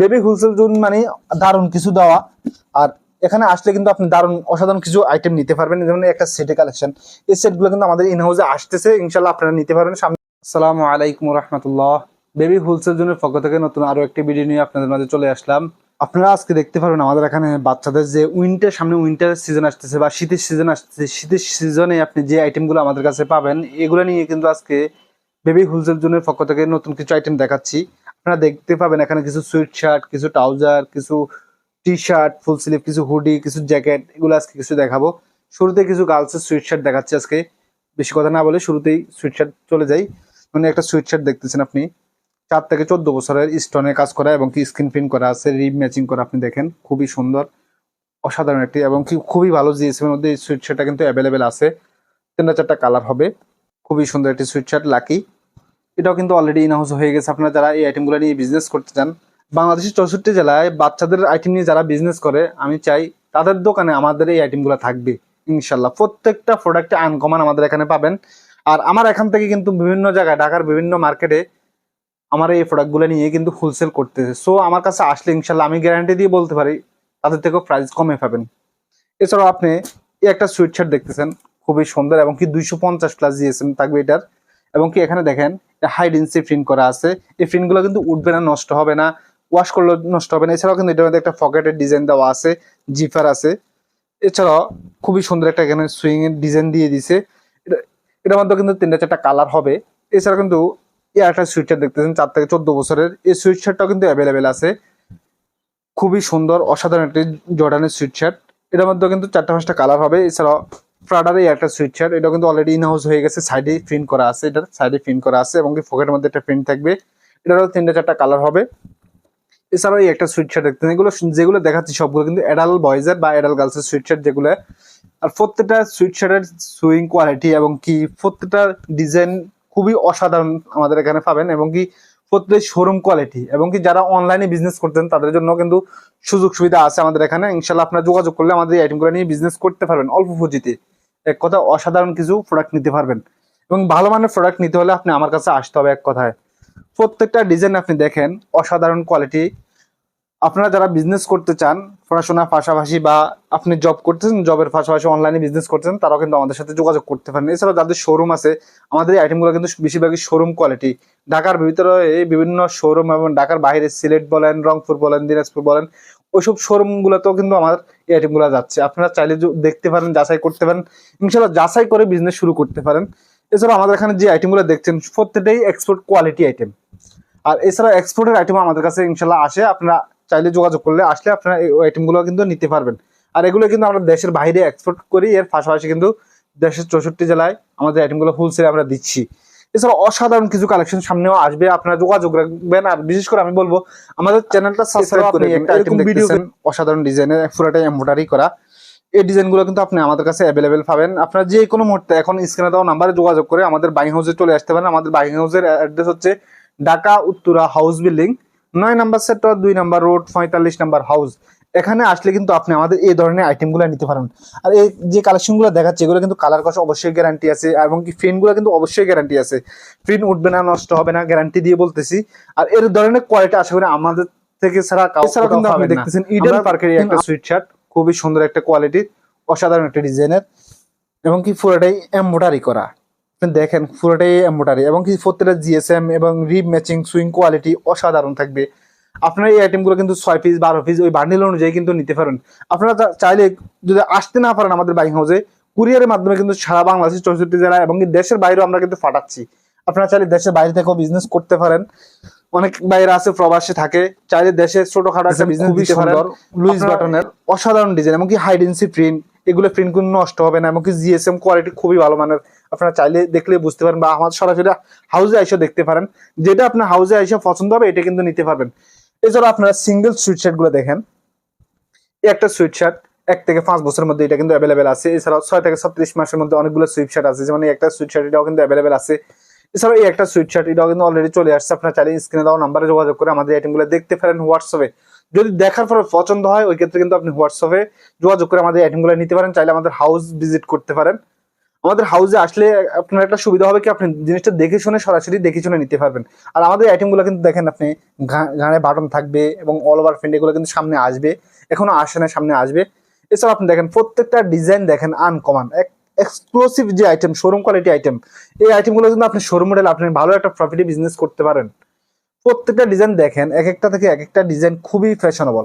Baby wholesale zone মানে দারুণ কিছু দেওয়া। আর এখানে আসলে কিন্তু আপনি দারুণ অসাধারণ কিছু আইটেম নিতে পারবেন। যেমন একটা সেটে কালেকশন এই সেটগুলো কিন্তু আমাদের ইন হাউসে আসতেছে। ইনশাল্লাহ আপনারা নিতে পারবেন। সামনে আসসালামু আলাইকুম রহমতুল্লাহ বেবি হোলসেল জোনের পক্ষ থেকে নতুন আরও একটি ভিডিও নিয়ে আপনাদের মাঝে চলে আসলাম। আপনারা আজকে দেখতে পারবেন আমাদের এখানে বাচ্চাদের যে উইন্টার সামনে উইন্টার সিজন আসতেছে বা শীতের সিজন আসতেছে। শীতের সিজনে আপনি যে আইটেমগুলো আমাদের কাছে পাবেন, এগুলো নিয়ে কিন্তু আজকে বেবি হোলসেল জোনের পক্ষ থেকে নতুন কিছু আইটেম দেখাচ্ছি। আপনারা দেখতে পাবেন এখানে কিছু সুইট শার্ট কিছু ট্রাউজার কিছু টি শার্ট ফুল স্লিভ কিছু হুডি কিছু জ্যাকেট এগুলো আজকে কিছু দেখাবো। শুরুতে কিছু গার্লসের সুইট শার্ট দেখাচ্ছি আজকে। বেশি কথা না বলে শুরুতেই সুইট শার্ট চলে যাই। মানে একটা সুইট শার্ট দেখতেছেন আপনি। চার থেকে চোদ্দ বছরের স্টোনে কাজ করা এবং কি স্ক্রিন প্রিন্ট করা আছে রিব ম্যাচিং করা আপনি দেখেন, খুবই সুন্দর, অসাধারণ একটি এবং কি খুবই ভালো জিএসএম এর মধ্যে এই সুইট শার্টটা কিন্তু অ্যাভেলেবেল আছে। তিনটা চারটা কালার হবে। খুবই সুন্দর একটি সুইট শার্ট লাকি এটাও কিন্তু অলরেডি ইন হাউস হয়ে গেছে। আপনারা যারা এই আইটেমগুলো নিয়ে বিজনেস করতে চান, বাংলাদেশের চৌষট্টি জেলায় বাচ্চাদের আইটেম নিয়ে যারা বিজনেস করে, আমি চাই তাদের দোকানে আমাদের এই আইটেমগুলো থাকবে, ইনশাল্লাহ। প্রত্যেকটা প্রোডাক্টে আনকমন আমাদের এখানে পাবেন। আর আমার এখান থেকে কিন্তু বিভিন্ন জায়গায়, ঢাকার বিভিন্ন মার্কেটে আমার এই প্রোডাক্টগুলো নিয়ে কিন্তু হোলসেল করতেছে। সো আমার কাছে আসলে ইনশাল্লাহ আমি গ্যারান্টি দিয়ে বলতে পারি, তাদের থেকেও প্রাইস কমে পাবেন। এছাড়াও আপনি এই একটা সুইট শার্ট দেখতেছেন, খুবই সুন্দর এবং কি দুইশো পঞ্চাশ প্লাস জিএসএম থাকবে এটার। এবং কি এখানে দেখেন হাইডেন্সি প্রিন্ট করা আছে। এই প্রিন্টগুলো কিন্তু উঠবে না, নষ্ট হবে না ওয়াশ করলেও নষ্ট হবে না। এছাড়াও কিন্তু এটার মধ্যে একটা পকেটের ডিজাইন দেওয়া আছে জিফার আছে। এছাড়াও খুবই সুন্দর একটা এখানে সুইং এর ডিজাইন দিয়ে দিছে। এটার মধ্যে কিন্তু তিনটা চারটা কালার হবে। এছাড়া কিন্তু এই একটা সুইট শার্ট দেখতেছেন, চার থেকে চোদ্দ বছরের। এই সুইট শার্টটাও কিন্তু অ্যাভেলেবেল আছে। খুবই সুন্দর, অসাধারণ একটি জর্ডানের সুইট শার্ট এটার মধ্যে কিন্তু চারটা পাঁচটা কালার হবে। এছাড়াও প্রাডার একটা শার্ট এটা কিন্তু অলরেডি ইন হাউস হয়ে গেছে সাইডে প্রিন্ট করা আছে, এটার সাইডে প্রিন্ট করা আছে এবং কি পকেটের মধ্যে একটা প্রিন্ট থাকবে। এটারও তিনটা চারটা কালার হবে। এছাড়াও এই একটা সুইট দেখতেন এগুলো যেগুলো দেখাচ্ছি সবগুলো কিন্তু অ্যাডাল বয়েজের বা অ্যাডাল গার্লসের সুইট যেগুলো। আর প্রত্যেকটা সুইট সুইং কোয়ালিটি এবং কি প্রত্যেকটা ডিজাইন খুবই অসাধারণ আমাদের এখানে পাবেন এবং কি প্রত্যেক শোরুম কোয়ালিটি এবং কি যারা অনলাইনে বিজনেস করতেন তাদের জন্য কিন্তু সুযোগ সুবিধা আছে আমাদের এখানে। ইনশাল্লাহ আপনারা যোগাযোগ করলে আমাদের এই আইটেমগুলো নিয়ে বিজনেস করতে পারবেন অল্প পুঁজিতে। এক কথা, অসাধারণ কিছু প্রোডাক্ট নিতে পারবেন। এবং ভালো মানের প্রোডাক্ট নিতে হলে আপনি আমার কাছে আসতে হবে এক কথায়। প্রত্যেকটা ডিজাইন আপনি দেখেন, অসাধারণ কোয়ালিটি আপনারা যারা বিজনেস করতে চান পড়াশোনার পাশাপাশি বা আপনি জব করতেছেন জবের পাশাপাশি অনলাইনে বিজনেস করতেছেন, তারাও কিন্তু আমাদের সাথে যোগাযোগ করতে পারেন। এছাড়াও যাদের শোরুম আছে, আমাদের এই আইটেমগুলো কিন্তু বেশিরভাগই শোরুম কোয়ালিটি ঢাকার ভিতরে বিভিন্ন শোরুম এবং ঢাকার বাইরে সিলেট বলেন, রংপুর বলেন, দিনাজপুর বলেন, ওইসব শোরুমগুলোতেও কিন্তু আমার এই আইটেমগুলো যাচ্ছে। আপনারা চাইলে দেখতে পারেন, যাচাই করতে পারেন। ইনশাল্লাহ যাচাই করে বিজনেস শুরু করতে পারেন। এছাড়াও আমাদের এখানে যে আইটেমগুলো দেখছেন, প্রত্যেকটাই এক্সপোর্ট কোয়ালিটি আইটেম আর এছাড়া এক্সপোর্টের আইটেম আমাদের কাছে ইনশাল্লাহ আসে। আপনারা চাইলে যোগাযোগ করলে আসলে আপনারা এই আইটেমগুলো কিন্তু নিতে পারবেন। আর এগুলো কিন্তু আমরা দেশের বাইরে এক্সপোর্ট করি এর পাশাপাশি কিন্তু দেশের চৌষট্টি জেলায় আমাদের আইটেমগুলো হোলসেলে আমরা দিচ্ছি। এছাড়া অসাধারণ কিছু কালেকশন সামনেও আসবে আপনারা যোগাযোগ রাখবেন। আর বিশেষ করে আমি বলব আমাদের চ্যানেলটা সাবস্ক্রাইব করে একটা আইটেম ভিডিও অসাধারণ ডিজাইনের পুরোটাই এমব্রয়ডারি করা। এই ডিজাইনগুলো কিন্তু আপনি আমাদের কাছে অ্যাভেলেবেল পাবেন। আপনারা যে কোনো মুহূর্তে এখন স্ক্রিনে দেওয়া নাম্বারে যোগাযোগ করে আমাদের বাইং হাউসে চলে আসতে পারেন। আমাদের বাইং হাউসের অ্যাড্রেস হচ্ছে ঢাকা উত্তরা হাউস বিল্ডিং নয় নাম্বার সেক্টর দুই নাম্বার রোড পঁয়তাল্লিশ নাম্বার হাউস এখানে আসলে কিন্তু আপনি আমাদের এই ধরনের আইটেমগুলো নিতে পারেন। আর এই যে কালেকশনগুলো দেখাচ্ছে এগুলো কিন্তু কালার কষ অবশ্যই গ্যারান্টি আছে এবং কি প্রিন্টগুলো কিন্তু অবশ্যই গ্যারান্টি আছে। প্রিন্ট উঠবে না নষ্ট হবে না গ্যারান্টি দিয়ে বলতেছি। আর এর ধরনের কোয়ালিটি আশা করি আমাদের থেকে ছাড়া কিন্তু আপনি দেখতেছেন ইডেন পার্কের একটা সুইট শার্ট খুবই সুন্দর একটা কোয়ালিটির অসাধারণ একটা ডিজাইনের এবং কি পুরোটাই এম্বোটারি করা। দেখেন পুরোটাই এম্বোটারি এবং কি প্রত্যেকটা জিএসএম এবং রিব ম্যাচিং সুইং কোয়ালিটি অসাধারণ থাকবে। আপনারা এই আইটেমগুলো কিন্তু ছয় পিস বারো পিস ওই বান্ডিল অনুযায়ী কিন্তু নিতে পারেন। আপনারা চাইলে যদি আসতে না পারেন আমাদের বাইং হাউসে কুরিয়ারের মাধ্যমে কিন্তু সারা বাংলাদেশের চৌষট্টি জেলা এবং দেশের বাইরেও আমরা কিন্তু পাঠাচ্ছি। আপনারা চাইলে দেশের বাইরে থেকেও বিজনেস করতে পারেন। অনেক বাইরে আছে প্রবাসী থাকে। চাইলে দেশে ছোটখাটো একটা বিজনেস দিতে পারেন। লুইস বাটনের। অসাধারণ ডিজাইন এমনকি হাইডেন্সি প্রিন্ট এগুলো প্রিন্ট কোনো নষ্ট হবে না এমনকি জিএসএম কোয়ালিটি খুবই ভালো মানের। আপনারা চাইলে দেখলে বুঝতে পারেন বা আমার সরাসরি হাউসে এসে দেখতে পারেন। যেটা আপনার হাউসে এসে পছন্দ হবে, এটা কিন্তু নিতে পারবেন। এছাড়া আপনারা সিঙ্গেল সুইটগুলো দেখেন। একটা সুইট শার্ট এক থেকে পাঁচ বছরের মধ্যে এটা কিন্তু অ্যাভেলেবেল আছে। এছাড়াও ছয় থেকে ছত্রিশ মাসের মধ্যে অনেকগুলো সুইট শার্ট আছে। যেমন একটা সুইট শার্ট এটাও কিন্তু অ্যাভেলেবেল আছে। এছাড়াও এই একটা সুইট শার্ট এটাও কিন্তু অলরেডি চলে আসছে। আপনার চাইলে স্ক্রিনে দেওয়া নাম্বারে যোগাযোগ করে আমাদের আইটেমগুলো দেখতে পারেন হোয়াটসঅ্যাপে। যদি দেখার পরে পছন্দ হয়, ওই ক্ষেত্রে কিন্তু আপনি হোয়াটসঅ্যাপে যোগাযোগ করে আমাদের আইটেমগুলো নিতে পারেন। চাইলে আমাদের হাউস ভিজিট করতে পারেন। আমাদের হাউসে আসলে আপনার একটা সুবিধা হবে কি, আপনি জিনিসটা দেখে শুনে সরাসরি দেখে শুনে নিতে পারবেন। আর আমাদের আইটেমগুলো কিন্তু দেখেন আপনি ঘাড়ে বাটন থাকবে এবং অল ওভার ফ্রেন্ড এগুলো কিন্তু সামনে আসবে, এখনও আসে না, সামনে আসবে। এছাড়া আপনি দেখেন, প্রত্যেকটা ডিজাইন দেখেন আনকমন এক্সক্লুসিভ যে আইটেম শোরুম কোয়ালিটি আইটেম এই আইটেমগুলো কিন্তু আপনি শোরুম মডেল আপনি ভালো একটা প্রফিটে বিজনেস করতে পারেন। প্রত্যেকটা ডিজাইন দেখেন, এক একটা থেকে এক একটা ডিজাইন খুবই ফ্যাশনেবল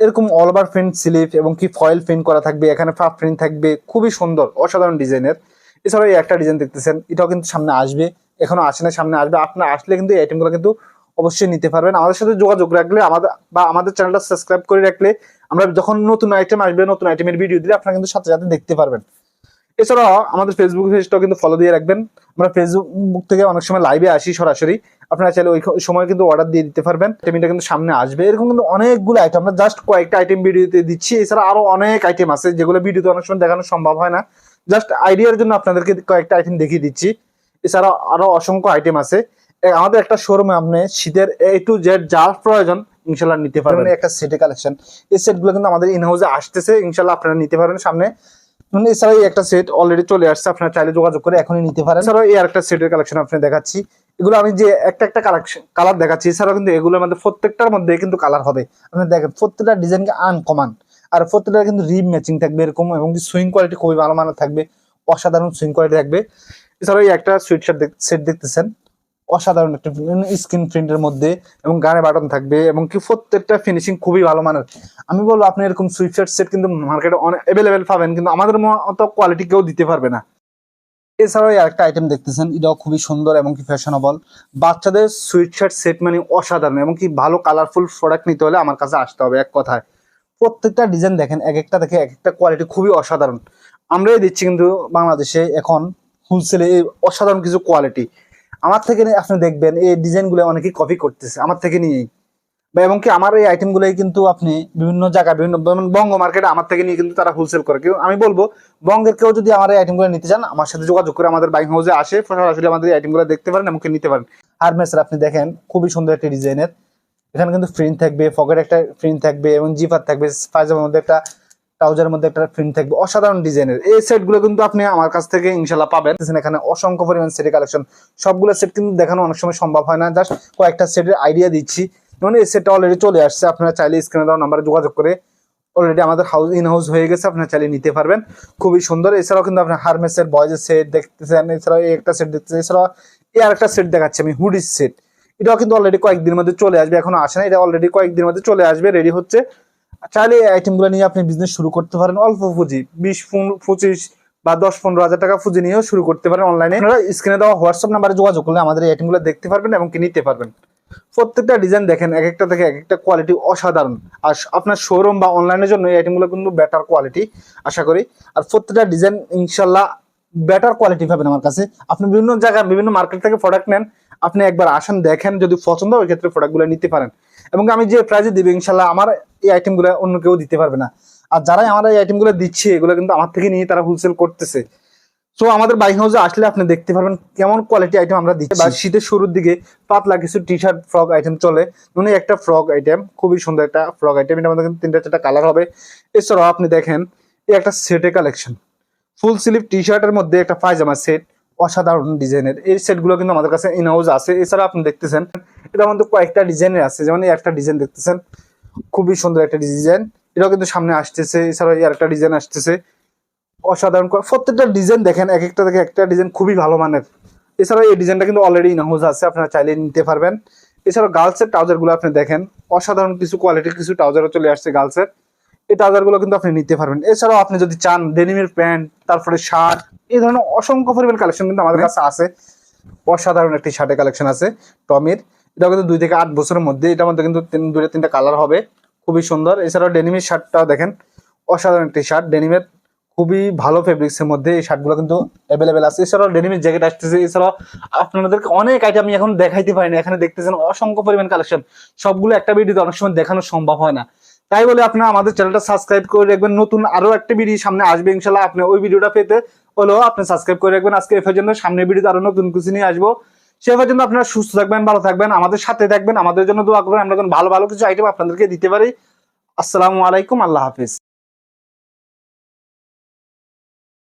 এরকম অল ওভার প্রিন্ট স্লিপ এবং কি ফয়েল প্রিন্ট করা থাকবে, এখানে ফাফ প্রিন্ট থাকবে, খুবই সুন্দর, অসাধারণ ডিজাইনের। এছাড়াও এই একটা ডিজাইন দেখতেছেন, এটাও কিন্তু সামনে আসবে, এখনও আসে না, সামনে আসবে, আপনার আসলে কিন্তু এই আইটেমগুলো কিন্তু অবশ্যই নিতে পারবেন। আমাদের সাথে যোগাযোগ রাখলে আমাদের, বা আমাদের চ্যানেলটা সাবস্ক্রাইব করে রাখলে আমরা যখন নতুন আইটেম আসবে, নতুন আইটেমের ভিডিও দিলে আপনারা কিন্তু সাথে সাথে দেখতে পারবেন। এছাড়াও আমাদের ফেসবুক পেজটাও কিন্তু ফলো দিয়ে রাখবেন। আমরা ফেসবুক থেকে অনেক সময় লাইভে আসি সরাসরি। আপনারা চাইলে ওই সময় কিন্তু অর্ডার দিয়ে দিতে পারবেন। আইটেমটা কিন্তু সামনে আসবে। এরকম কিন্তু অনেকগুলো আইটেম আমরা জাস্ট কয়েকটা আইটেম ভিডিওতে দিচ্ছি। এছাড়া আরও অনেক আইটেম আছে যেগুলো ভিডিওতে অনেক সময় দেখানো সম্ভব হয় না। জাস্ট আইডিয়ার জন্য আপনাদেরকে কয়েকটা আইটেম দেখিয়ে দিচ্ছি। এছাড়া আরও অসংখ্য আইটেম আছে। আমাদের একটা শোরুমে আপনি শীতের এ টু জেড যার প্রয়োজন ইনশাল্লাহ নিতে পারবেন। একটা সেটে কালেকশন এই সেটগুলো কিন্তু আমাদের ইনহাউসে আসতেছে। ইনশাল্লাহ আপনারা নিতে পারবেন সামনে। মানে এছাড়া এই একটা সেট অলরেডি চলে আসছে। আপনারা চাইলে যোগাযোগ করে এখনই নিতে পারেন। এছাড়াও এই আরেকটা সেটের কালেকশন আপনি দেখাচ্ছি। এগুলো আমি যে একটা একটা কালেকশন কালার দেখাচ্ছি। এছাড়াও কিন্তু এগুলোর মধ্যে প্রত্যেকটার মধ্যে কিন্তু কালার হবে। আপনি দেখেন, প্রত্যেকটা ডিজাইনকে আনকমান আর প্রত্যেকটা কিন্তু রিম ম্যাচিং থাকবে এরকম এবং সুইং কোয়ালিটি খুবই ভালো মানের থাকবে। অসাধারণ সুইং কোয়ালিটি থাকবে। এছাড়াও একটা সুইট শার্ট সেট দেখতেছেন। অসাধারণ একটা স্ক্রিন প্রিন্টের মধ্যে এবং গানে বাটন থাকবে এবং কি প্রত্যেকটা ফিনিশিং খুবই ভালো মানের। আমি বলব, আপনি এরকম সুইটশার্ট সেট কিন্তু মার্কেটে অনেক অ্যাভেলেবেল পাবেন, কিন্তু আমাদের মতো কোয়ালিটি কেউ দিতে পারবে না। এছাড়াও আরেকটা আইটেম দেখতেছেন, এটাও খুবই সুন্দর এবং কি ফ্যাশনেবল বাচ্চাদের সুইটশার্ট সেট মানে অসাধারণ এবং কি ভালো কালারফুল প্রোডাক্ট নিতে হলে আমার কাছে আসতে হবে, এক কথায়। প্রত্যেকটা ডিজাইন দেখেন, এক একটা দেখে এক একটা কোয়ালিটি খুবই অসাধারণ। আমরাই দিচ্ছি কিন্তু বাংলাদেশে এখন হোলসেলে এই অসাধারণ কিছু কোয়ালিটি আমার থেকে আপনি দেখবেন, এই ডিজাইনগুলো অনেকেই কপি করতেছে, আমার থেকে নিয়েই। বা এবং কি আমার এই আইটেমগুলোই কিন্তু আপনি বিভিন্ন জায়গায়, বিভিন্ন বঙ্গ মার্কেটে আমার থেকে নিয়ে কিন্তু তারা হোলসেল করে। কেউ আমি বলব, বঙ্গের কেউ যদি আমার এই আইটেমগুলো নিতে চান, আমার সাথে যোগাযোগ করে আমাদের বাইক হাউসে আসে, সরাসরি আমাদের এই আইটেমগুলো দেখতে পারেন এমনকি নিতে পারেন। হারমেসের আপনি দেখেন, খুবই সুন্দর একটা ডিজাইনের এখানে কিন্তু প্রিন্ট থাকবে ফকেট একটা প্রিন্ট থাকবে এবং জিপার থাকবে, পায়জামার মধ্যে একটা ট্রাউজারের মধ্যে একটা প্রিন্ট থাকবে। অসাধারণ ডিজাইনের এই সেটগুলো কিন্তু আপনি আমার কাছ থেকে ইনশাল্লাহ পাবেন। এখানে অসংখ্য পরিমাণ সেটের কালেকশন সবগুলো সেট কিন্তু দেখানো অনেক সময় সম্ভব হয় না। জাস্ট কয়েকটা সেটের আইডিয়া দিচ্ছি। যেমন এই সেটটা অলরেডি চলে আসছে। আপনারা চাইলে স্ক্রিনে দেওয়া নাম্বারে যোগাযোগ করে অলরেডি আমাদের হাউস ইন হাউস হয়ে গেছে, আপনারা চাইলে নিতে পারবেন। খুবই সুন্দর। এছাড়াও কিন্তু আপনার হারমেসের বয়েজের সেট দেখতেছেন, এছাড়াও এই একটা সেট দেখতেছেন, এছাড়াও এই আরেকটা সেট দেখাচ্ছি আমি হুডির সেট এটাও কিন্তু অলরেডি কয়েকদিনের মধ্যে চলে আসবে, এখনও আসে না, এটা অলরেডি কয়েকদিনের মধ্যে চলে আসবে রেডি হচ্ছে। চাইলে এই আইটেমগুলো নিয়ে আপনি বিজনেস শুরু করতে পারেন, অল্প পুঁজি, বিশ পঁচিশ বা দশ, পনেরো হাজার টাকা পুঁজি নিয়েও শুরু করতে পারেন অনলাইনে আপনারা স্ক্রিনে দেওয়া হোয়াটসঅ্যাপ নাম্বারে যোগাযোগ করলে আমাদের এই আইটেমগুলো দেখতে পারবেন এবং নিতে পারবেন। প্রত্যেকটা ডিজাইন দেখেন এক একটা থেকে এক একটা কোয়ালিটি অসাধারণ। আর আপনার শোরুম বা অনলাইনের জন্য এই আইটেমগুলো কিন্তু বেটার কোয়ালিটি আশা করি। আর প্রত্যেকটা ডিজাইন ইনশাল্লাহ বেটার কোয়ালিটি পাবেন আমার কাছে। আপনি বিভিন্ন জায়গায় বিভিন্ন মার্কেট থেকে প্রোডাক্ট নেন, আপনি একবার আসেন, দেখেন, যদি পছন্দ হয়, ওই ক্ষেত্রে প্রোডাক্টগুলো নিতে পারেন। এবং আমি যে প্রাইজে দিবে, ইনশাল্লাহ আমার এই আইটেমগুলো অন্য কেউ দিতে পারবে না। আর যারাই আমার এই আইটেমগুলো দিচ্ছে, এগুলো কিন্তু আমার থেকে নিয়ে তারা হোলসেল করতেছে। সো আমাদের বাইক হাউসে আসলে আপনি দেখতে পারবেন কেমন কোয়ালিটি আইটেম আমরা দিচ্ছি। বা শীতের শুরুর দিকে পাতলা কিছু টি শার্ট ফ্রক আইটেম চলে। মানে একটা ফ্রক আইটেম খুবই সুন্দর একটা ফ্রক আইটেম মধ্যে কিন্তু তিনটা চারটা কালার হবে। এছাড়াও আপনি দেখেন, এই একটা সেটে কালেকশন ফুল স্লিভ টি শার্টের মধ্যে একটা পায়জামা সেট অসাধারণ ডিজাইনের। এই সেটগুলো কিন্তু আমাদের কাছে ইন হাউস আছে। এছাড়া আপনি দেখতেছেন, এটার মধ্যে কয়েকটা ডিজাইনের আছে। যেমন এই একটা ডিজাইন দেখতেছেন, খুবই সুন্দর একটা ডিজাইন। এটাও কিন্তু সামনে আসতেছে। এছাড়া এই আরেকটা ডিজাইন আসতেছে। অসাধারণ করে- প্রত্যেকটা ডিজাইন দেখেন এক একটা থেকে একটা ডিজাইন খুবই ভালো মানের। এছাড়াও এই ডিজাইনটা কিন্তু অলরেডি ইন হাউস আছে আপনারা চাইলে নিতে পারবেন। এছাড়াও গার্লসের ট্রাউজারগুলো আপনি দেখেন অসাধারণ কিছু কোয়ালিটির কিছু ট্রাউজারও চলে আসছে গার্লসের এই ট্রাউজারগুলো কিন্তু আপনি নিতে পারবেন। এছাড়াও আপনি যদি চান ডেনিমের প্যান্ট তারপরে শার্ট এই ধরনের অসংখ্য পরিমাণ কালেকশন কিন্তু আমাদের কাছে আছে। অসাধারণ একটি শার্টের কালেকশন আছে টমির। এটা কিন্তু দুই থেকে আট বছরের মধ্যে এটার মধ্যে কিন্তু দুইটা তিনটা কালার হবে। খুবই সুন্দর। এছাড়াও ডেনিমের শার্টটাও দেখেন অসাধারণ একটি শার্ট ডেনিমের খুবই ভালো ফেব্রিক্স এর মধ্যে এই শার্টগুলো কিন্তু অ্যাভেলেবেল আছে। এছাড়াও ডেনিমের জ্যাকেট আসতেছে। এছাড়াও আপনাদেরকে অনেক আইটেম আমি এখন দেখাইতে পারি না। এখানে দেখতেছেন অসংখ্য পরিমাণ কালেকশন সবগুলো একটা ভিডিওতে অনেক সময় দেখানো সম্ভব হয় না। তাই বলে আপনারা আমাদের চ্যানেলটা সাবস্ক্রাইব করে রাখবেন। নতুন আরও একটা ভিডিও সামনে আসবে ইনশাল্লাহ আপনি ওই ভিডিওটা পেতে হলেও আপনি সাবস্ক্রাইব করে রাখবেন। আজকে এ পর্যন্ত সামনের ভিডিওতে আরও নতুন কিছু নিয়ে আসব। সে পর্যন্ত আপনারা সুস্থ থাকবেন, ভালো থাকবেন, আমাদের সাথে থাকবেন। আমাদের জন্য দোয়া করবেন। আমরা ভালো ভালো কিছু আইটেম আপনাদেরকে দিতে পারি। আসসালামু আলাইকুম। আল্লাহ হাফিজ।